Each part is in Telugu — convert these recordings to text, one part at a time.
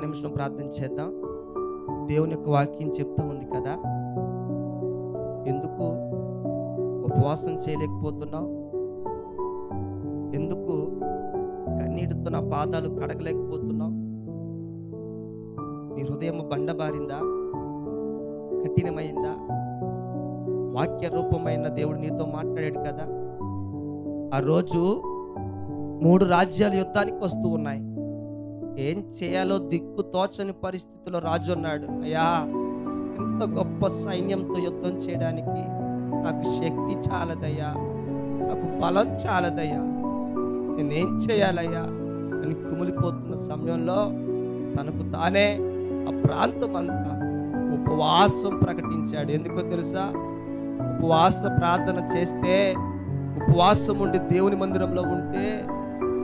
నిమిషం ప్రార్థన చేద్దాం. దేవుని యొక్క వాక్యం చెప్తా ఉంది కదా. ఎందుకు ఉపవాసం చేయలేకపోతున్నావు? ఎందుకు కన్నీటితో నా పాదాలు కడగలేకపోతున్నావు? నీ హృదయం బండబారిందా? కఠినమైందా? వాక్య రూపమైన దేవుడు నీతో మాట్లాడాడు కదా. ఆ రోజు మూడు రాజ్యాలు యుద్ధానికి వస్తూ ఉన్నాయి. ఏం చేయాలో దిక్కు తోచని పరిస్థితిలో రాజు అన్నాడు అయ్యా ఇంత గొప్ప సైన్యంతో యుద్ధం చేయడానికి నాకు శక్తి చాలదయ్యా నాకు బలం చాలదయ్యా. నేనేం చేయాలయ్యా? అని కుమిలిపోతున్న సమయంలో తనకు తానే ఆ ప్రాంతం అంతా ఉపవాసం ప్రకటించాడు. ఎందుకో తెలుసా? ఉపవాస ప్రార్థన చేస్తే ఉపవాసం ఉండి దేవుని మందిరంలో ఉంటే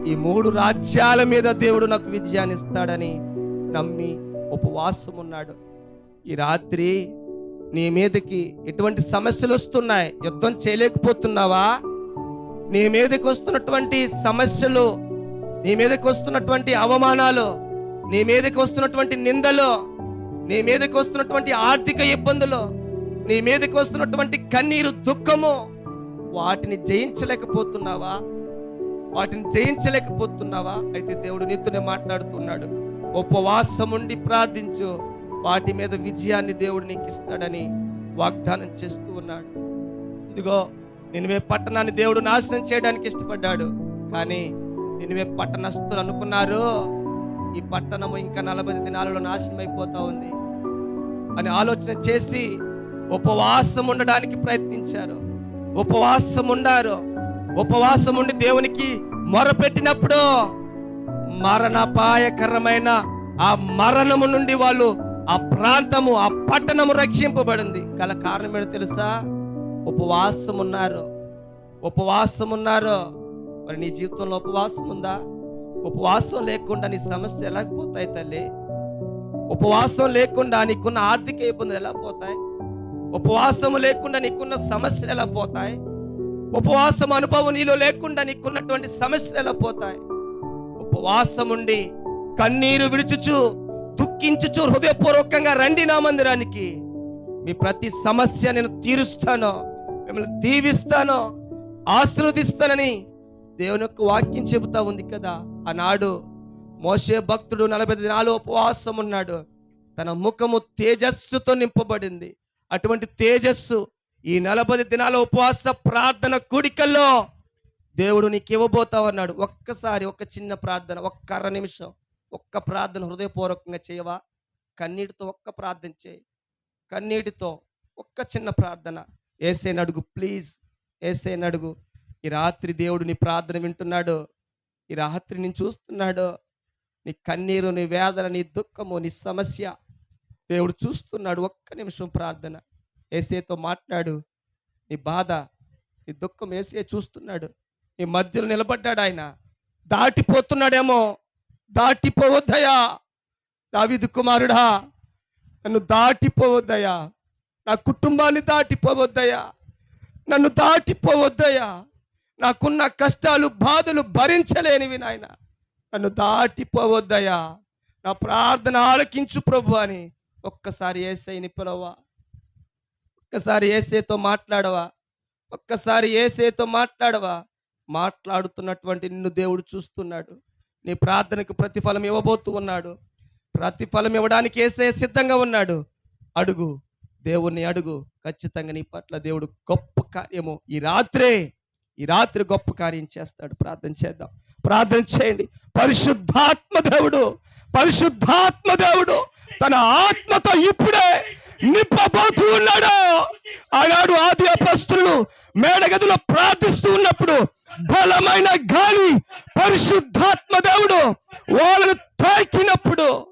ఈ మూడు రాజ్యాల మీద దేవుడు నాకు విజయాన్ని ఇస్తాడని నమ్మి ఉపవాసం ఉన్నాడు ఈ రాత్రి నీ మీదకి ఎటువంటి సమస్యలు వస్తున్నాయి? యుద్ధం చేయలేకపోతున్నావా? నీ మీదకి వస్తున్నటువంటి సమస్యలు నీ మీదకి వస్తున్నటువంటి అవమానాలు నీ మీదకి వస్తున్నటువంటి నిందలు నీ మీదకి వస్తున్నటువంటి ఆర్థిక ఇబ్బందులు నీ మీదకి వస్తున్నటువంటి కన్నీరు దుఃఖము వాటిని జయించలేకపోతున్నావా? వాటిని జయించలేకపోతున్నావా? అయితే దేవుడు నీతోనే మాట్లాడుతున్నాడు. ఉపవాసం ఉండి ప్రార్థించు. వాటి మీద విజయాన్ని దేవుడు నీకు ఇస్తాడని వాగ్దానం చేస్తూ ఉన్నాడు. ఇదిగో నిన్నువే పట్టణాన్ని దేవుడు నాశనం చేయడానికి ఇష్టపడ్డాడు. కానీ నిన్నువే పట్టణస్తులు అనుకున్నారు. ఈ పట్టణము ఇంకా నలభై దినాలలో నాశనం అయిపోతా ఉంది అని ఆలోచన చేసి ఉపవాసం ఉండడానికి ప్రయత్నించారు. ఉపవాసం ఉండారు ఉపవాసం ఉండి దేవునికి మొరపెట్టినప్పుడు మరణపాయకరమైన ఆ మరణము నుండి వాళ్ళు ఆ ప్రాంతము ఆ పట్టణము రక్షింపబడింది. గల కారణం ఏంటో తెలుసా? ఉపవాసం ఉన్నారు ఉపవాసం ఉన్నారు మరి నీ జీవితంలో ఉపవాసం ఉందా? ఉపవాసం లేకుండా నీ సమస్య ఎలా పోతాయి తల్లి? ఉపవాసం లేకుండా నీకున్న ఆర్థిక ఇబ్బందులు ఎలా పోతాయి? ఉపవాసం లేకుండా నీకున్న సమస్యలు ఎలా పోతాయి? ఉపవాసం అనుభవం నీలో లేకుండా నీకున్నటువంటి సమస్యలు ఎలా పోతాయి? ఉపవాసం ఉండి కన్నీరు విడుచుచు దుఃఖించుచు హృదయపూర్వకంగా రండి నా మందిరానికి. మీ ప్రతి సమస్య నేను తీరుస్తాను మిమ్మల్ని దీవిస్తాను ఆశీర్వదిస్తానని దేవుని యొక్క వాక్యం చెబుతా ఉంది కదా. ఆనాడు మోసే భక్తుడు నలభై దినాలు ఉపవాసం ఉన్నాడు. తన ముఖము తేజస్సుతో నింపబడింది. అటువంటి తేజస్సు ఈ నలభై దినాల ఉపవాస ప్రార్థన కూడికల్లో దేవుడు నీకు ఇవ్వబోతావు అన్నాడు ఒక్కసారి ఒక్క చిన్న ప్రార్థన ఒక్క అర నిమిషం ఒక్క ప్రార్థన హృదయపూర్వకంగా చేయవా? కన్నీటితో ఒక్క ప్రార్థన చేయి. కన్నీటితో ఒక్క చిన్న ప్రార్థన. ఏసే నడుగు ప్లీజ్. ఏసే నడుగు. ఈ రాత్రి దేవుడు నీ ప్రార్థన వింటున్నాడు. ఈ రాత్రి నేను చూస్తున్నాడు. నీ కన్నీరు నీ వేదన నీ దుఃఖము నీ సమస్య దేవుడు చూస్తున్నాడు. ఒక్క నిమిషం ప్రార్థన. ఏసేతో మాట్లాడు. నీ బాధ నీ దుఃఖం ఏసే చూస్తున్నాడు. నీ మధ్యలో నిలబడ్డాడు ఆయన. దాటిపోతున్నాడేమో. దాటిపోవద్దయా దావిదు కుమారుడా నన్ను దాటిపోవద్దయా నా కుటుంబాన్ని దాటిపోవద్దయా నన్ను దాటిపోవద్దయా నాకున్న కష్టాలు బాధలు భరించలేనివి నాయన. నన్ను దాటిపోవద్దయా నా ప్రార్థన ఆలకించు ప్రభు అని ఒక్కసారి ఏసైని పిలవా. ఒక్కసారి ఏసేతో మాట్లాడవా? ఒక్కసారి ఏసేతో మాట్లాడవా? మాట్లాడుతున్నటువంటి నిన్ను దేవుడు చూస్తున్నాడు. నీ ప్రార్థనకు ప్రతిఫలం ఇవ్వబోతూ ఉన్నాడు. ప్రతిఫలం ఇవ్వడానికి ఏసే సిద్ధంగా ఉన్నాడు. అడుగు. దేవుణ్ణి అడుగు. ఖచ్చితంగా నీ పట్ల దేవుడు గొప్ప కార్యము ఈ రాత్రే ఈ రాత్రి గొప్ప కార్యం చేస్తాడు. ప్రార్థన చేద్దాం. ప్రార్థన చేయండి. పరిశుద్ధాత్మ దేవుడు పరిశుద్ధాత్మ దేవుడు తన ఆత్మతో ఇప్పుడే నింపబోతూ ఉన్నాడు ఆనాడు ఆది అపస్తులు మేడగదిలో ప్రార్థిస్తూ ఉన్నప్పుడు బలమైన గాలి పరిశుద్ధాత్మ దేవుడు వాళ్ళను తాకినప్పుడు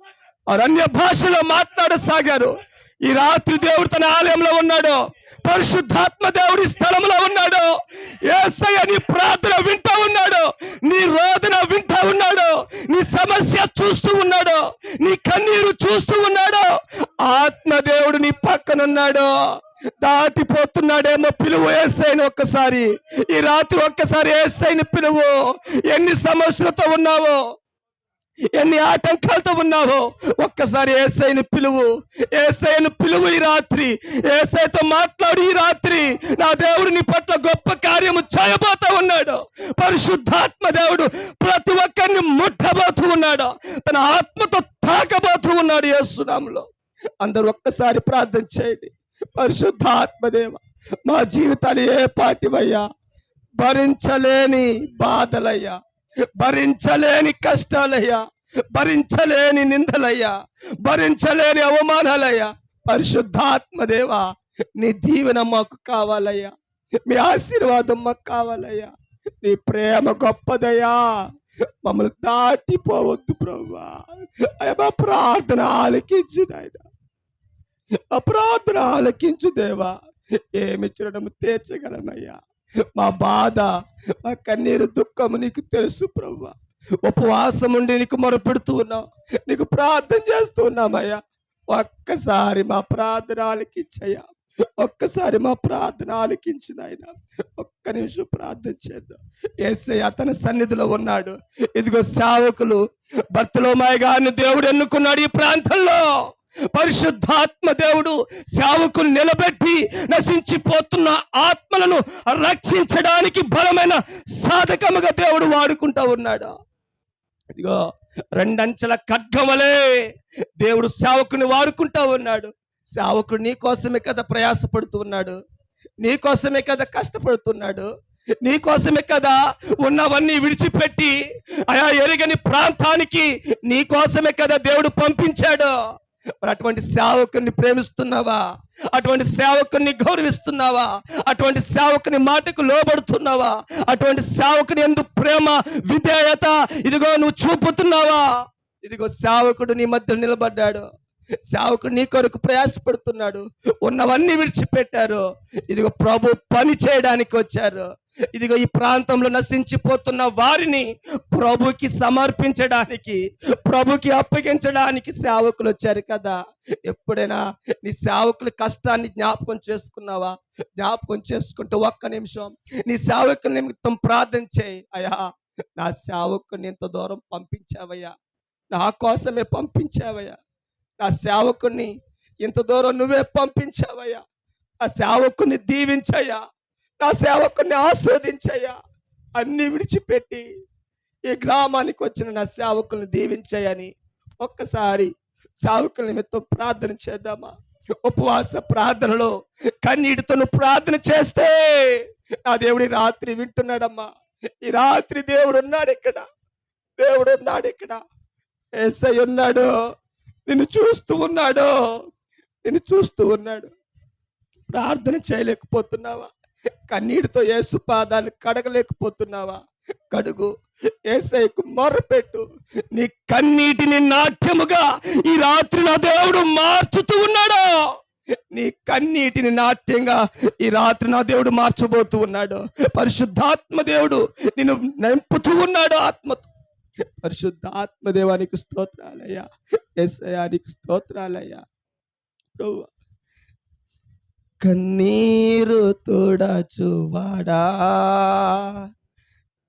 వారు అన్య భాషలో మాట్లాడసాగారు. ఈ రాత్రి దేవుడు తన ఆలయంలో ఉన్నాడు. పరిశుద్ధాత్మ దేవుడి స్థలంలో ఉన్నాడు. ఏసయ్య నీ ప్రార్థన వింటా ఉన్నాడు. నీ రోదన వింటా ఉన్నాడు. నీ సమస్య చూస్తూ ఉన్నాడు. నీ కన్నీరు చూస్తూ ఉన్నాడు. పక్కనున్నాడు దాటిపోతున్నాడేమో పిలువు ఏసైని ఒక్కసారి. ఈ రాత్రి ఒక్కసారి ఏసైని పిలువు. ఎన్ని సమస్యలతో ఉన్నావో? ఎన్ని ఆటంకాలతో ఉన్నావో? ఒక్కసారి ఏసైని పిలువు. ఏసైని పిలువు ఈ రాత్రి. ఏసైతో మాట్లాడు ఈ రాత్రి. నా దేవుడు నీ పట్ల గొప్ప కార్యము చేయబోతా ఉన్నాడు. పరిశుద్ధాత్మ దేవుడు ప్రతి ఒక్కరిని ముట్టబోతూ ఉన్నాడు. తన ఆత్మతో తాకబోతూ ఉన్నాడు యేసునాములో. అందరూ ఒక్కసారి ప్రార్థన చేయండి. పరిశుద్ధాత్మదేవ మా జీవితాలు ఏ పాటివయ్యా? భరించలేని బాధలయ్యా. భరించలేని కష్టాలయ్యా. భరించలేని నిందలయ్యా. భరించలేని అవమానాలయ్యా. పరిశుద్ధాత్మదేవా నీ దీవెన మాకు కావాలయ్యా. మీ ఆశీర్వాదం మాకు కావాలయ్యా. నీ ప్రేమ గొప్పదయ్యా. మమ్మల్ని దాటిపోవద్దు ప్రభా అయ్యా మా ప్రార్థన ఆలకించు నాయన. ఆ ప్రార్థన ఆలకించు దేవా. ఏమి చూడడం తీర్చగలమయ్యా మా బాధ మా కన్నీరు దుఃఖము నీకు తెలుసు ప్రభా ఉపవాసం ఉండి నీకు మొరపెడుతూ ఉన్నాం. నీకు ప్రార్థన చేస్తూ ఉన్నామయ్యా. ఒక్కసారి మా ప్రార్థన ఆలకించయ్యా. ఒక్కసారి మా ప్రార్థన ఆలకించిన ఆయన ఒక్క నిమిషం ప్రార్థన చేద్దాం. ఏసై అతని సన్నిధిలో ఉన్నాడు. ఇదిగో సేవకులు భర్తలోమాయ గారిని దేవుడు ఎన్నుకున్నాడు ఈ ప్రాంతంలో. పరిశుద్ధాత్మ దేవుడు సేవకులు నిలబెట్టి నశించిపోతున్న ఆత్మలను రక్షించడానికి బలమైన సాధకముగా దేవుడు వాడుకుంటా ఉన్నాడు. ఇదిగో రెండంచెల ఖడ్గమలే దేవుడు సేవకుని వాడుకుంటా ఉన్నాడు. సేవకుడు నీ కోసమే కదా ప్రయాసపడుతూ ఉన్నాడు. నీ కోసమే కదా కష్టపడుతున్నాడు. నీ కోసమే కదా ఉన్నవన్నీ విడిచిపెట్టి ఆయా ఎరగని ప్రాంతానికి నీ కోసమే కదా దేవుడు పంపించాడు. మరి అటువంటి సేవకుని ప్రేమిస్తున్నావా? అటువంటి సేవకుని గౌరవిస్తున్నావా? అటువంటి సేవకుని మాటకు లోబడుతున్నావా? అటువంటి సేవకుని ఎందు ప్రేమ విధేయత ఇదిగో నువ్వు చూపుతున్నావా? ఇదిగో సేవకుడు నీ మధ్య నిలబడ్డాడు. సేవకుడు నీ కొరకు ప్రయాసపడుతున్నాడు. ఉన్నవన్నీ విడిచిపెట్టారు. ఇదిగో ప్రభు పని చేయడానికి వచ్చారు. ఇదిగో ఈ ప్రాంతంలో నశించిపోతున్న వారిని ప్రభుకి సమర్పించడానికి ప్రభుకి అప్పగించడానికి సేవకులు వచ్చారు కదా. ఎప్పుడైనా నీ సేవకుల కష్టాన్ని జ్ఞాపకం చేసుకున్నావా? జ్ఞాపకం చేసుకుంటూ ఒక్క నిమిషం. నీ సేవకుల నిమిత్తం ప్రార్థన చేయి. అయ్యా నా సేవకుని ఇంత దూరం పంపించావయ్యా. నా కోసమే పంపించావయ్యా. నా సేవకుని ఇంత దూరం నువ్వే పంపించావయ్యా. ఆ సేవకుని దీవించయ్యా. నా సేవకుని ఆస్వాదించయ్యా అన్ని విడిచిపెట్టి ఈ గ్రామానికి వచ్చిన నా సేవకుల్ని దీవించయ్యని ఒక్కసారి సేవకుల నిమిత్తం ప్రార్థన చేద్దామా? ఉపవాస ప్రార్థనలో కన్నీటితో నువ్వు ప్రార్థన చేస్తే నా దేవుడి రాత్రి వింటున్నాడమ్మా. ఈ రాత్రి దేవుడు ఉన్నాడు ఇక్కడ. దేవుడు ఉన్నాడు ఇక్కడ. ఎస్ఐ ఉన్నాడు. నిన్ను చూస్తూ ఉన్నాడు. నిన్ను చూస్తూ ఉన్నాడు. ప్రార్థన చేయలేకపోతున్నావా? కన్నీటితో ఏసు పాదాలు కడగలేకపోతున్నావా? కడుగు. ఏసైకు మొరపెట్టు. నీ కన్నీటిని నాట్యముగా ఈ రాత్రి నా దేవుడు మార్చుతూ ఉన్నాడు. నీ కన్నీటిని నాట్యంగా ఈ రాత్రి నా దేవుడు మార్చబోతూ ఉన్నాడు. పరిశుద్ధాత్మ దేవుడు నిన్ను నింపుతూ ఉన్నాడు ఆత్మతో. పరిశుద్ధ ఆత్మదేవానికి స్తోత్రాలయ్యా. ఎస్ఐయానికి స్తోత్రాలయ్యా. ప్రభువా. కన్నీరు తుడచువాడా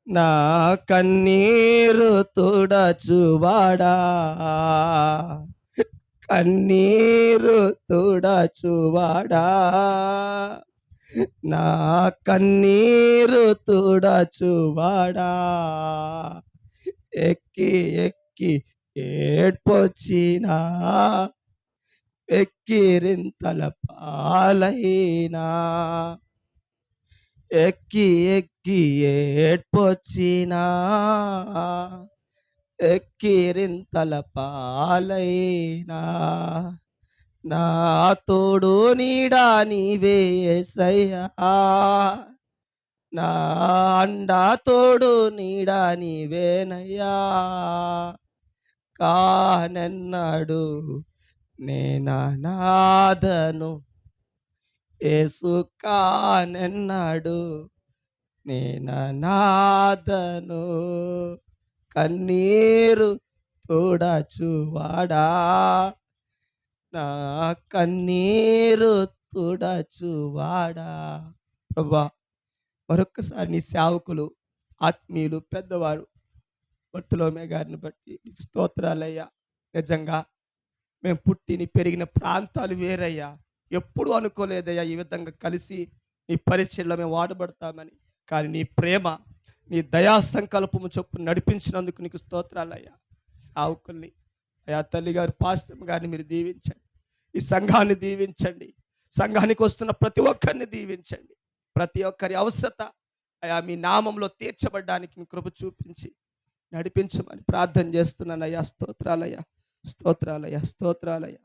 నా కన్నీరు తుడచువాడా కన్నీరు తుడచువాడా నా కన్నీరు తుడచువాడా ఎక్కి ఎక్కి ఏడ్పొచ్చినా ఎక్కిరింతల పాలైనా. ఎక్కి ఎక్కి ఏడ్పొచ్చినా ఎక్కిరింతల పాలైనా. నా తోడు నీడా నీవే ఎసయ్యా నా అండా తోడు నీడా నీవేనయ్యా. కానన్నాడు నేనాదను ఏసు కానన్నాడు నేనాదను కన్నీరు తుడచువాడా. నా కన్నీరు తుడచువాడా. ప్రభా మరొక్కసారి నీ సేవకులు ఆత్మీయులు పెద్దవారు వర్తలోమే గారిని బట్టి నీకు స్తోత్రాలయ్యా. నిజంగా మేము పుట్టిని పెరిగిన ప్రాంతాలు వేరయ్యా. ఎప్పుడు అనుకోలేదయ్యా ఈ విధంగా కలిసి నీ పరిచయలో మేము వాడబడతామని. కానీ నీ ప్రేమ నీ దయా సంకల్పము చొప్పు నడిపించినందుకు నీకు స్తోత్రాలయ్యా. సావుకుల్ని అయా తల్లి గారు పాస్టర్ గారిని మీరు దీవించండి. ఈ సంఘాన్ని దీవించండి. సంఘానికి వస్తున్న ప్రతి ఒక్కరిని దీవించండి. ప్రతి ఒక్కరి అవసరత అయా మీ నామంలో తీర్చబడ్డానికి మీ కృప చూపించి నడిపించమని ప్రార్థన చేస్తున్నానయ్యా. స్తోత్రాలయ్యా స్తోత్రాలయ్యా స్తోత్రాలయ్యా.